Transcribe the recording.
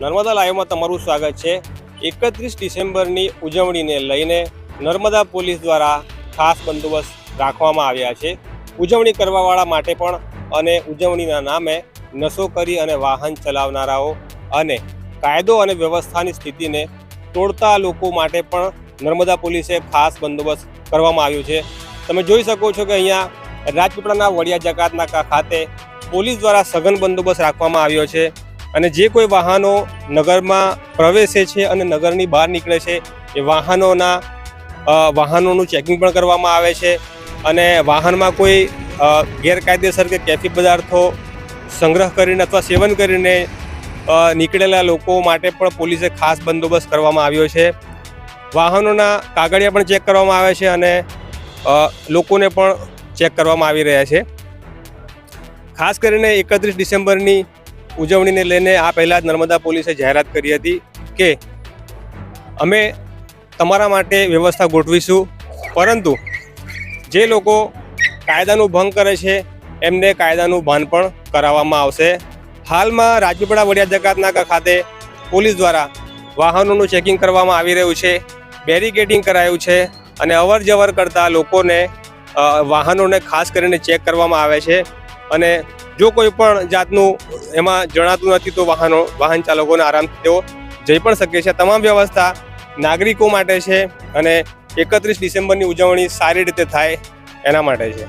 નર્મદા લાઈવમાં તમારું સ્વાગત છે. એકત્રીસ ડિસેમ્બરની ઉજવણીને લઈને નર્મદા પોલીસ દ્વારા ખાસ બંદોબસ્ત રાખવામાં આવ્યા છે. ઉજવણી કરવાવાળા માટે પણ અને ઉજવણીના નામે નશો કરી અને વાહન ચલાવનારાઓ અને કાયદો અને વ્યવસ્થાની સ્થિતિને તોડતા લોકો માટે પણ નર્મદા પોલીસે ખાસ બંદોબસ્ત કરવામાં આવ્યો છે. તમે જોઈ શકો છો કે અહીંયા રાજપીપળાના વડિયા જકાતના ખાતે પોલીસ દ્વારા સઘન બંદોબસ્ત રાખવામાં આવ્યો છે. અને જે કોઈ વાહનો નગરમાં પ્રવેશે છે અને નગરની બહાર નીકળે છે, એ વાહનોના વાહનોનું ચેકિંગ પણ કરવામાં આવે છે. અને વાહનમાં કોઈ ગેરકાયદેસર કે કેફી પદાર્થો સંગ્રહ કરીને અથવા સેવન કરીને નીકળેલા લોકો માટે પણ પોલીસે ખાસ બંદોબસ્ત કરવામાં આવ્યો છે. વાહનોના કાગળિયા પણ ચેક કરવામાં આવે છે અને લોકોને પણ ચેક કરવામાં આવી રહ્યા છે. ખાસ કરીને એકત્રીસ ડિસેમ્બરની ઉજવણીને લઈને આ પહેલાં જ નર્મદા પોલીસે જાહેરાત કરી હતી કે અમે તમારા માટે વ્યવસ્થા ગોઠવીશું. પરંતુ જે લોકો કાયદાનું ભંગ કરે છે, એમને કાયદાનું ભાન પણ કરાવવામાં આવશે. હાલમાં રાજપીપળા વડિયા જકાતનાકા ખાતે પોલીસ દ્વારા વાહનોનું ચેકિંગ કરવામાં આવી રહ્યું છે, બેરિકેડિંગ કરાયું છે અને અવર જવર કરતા લોકોને વાહનોને ખાસ કરીને ચેક કરવામાં આવે છે. અને જો કોઈ પણ જાતનું એમાં જણાતું નથી તો વાહનો, વાહન ચાલકોને આરામથી તેઓ જઈ પણ શકે છે. તમામ વ્યવસ્થા નાગરિકો માટે છે અને એકત્રીસ ડિસેમ્બરની ઉજવણી સારી રીતે થાય એના માટે છે.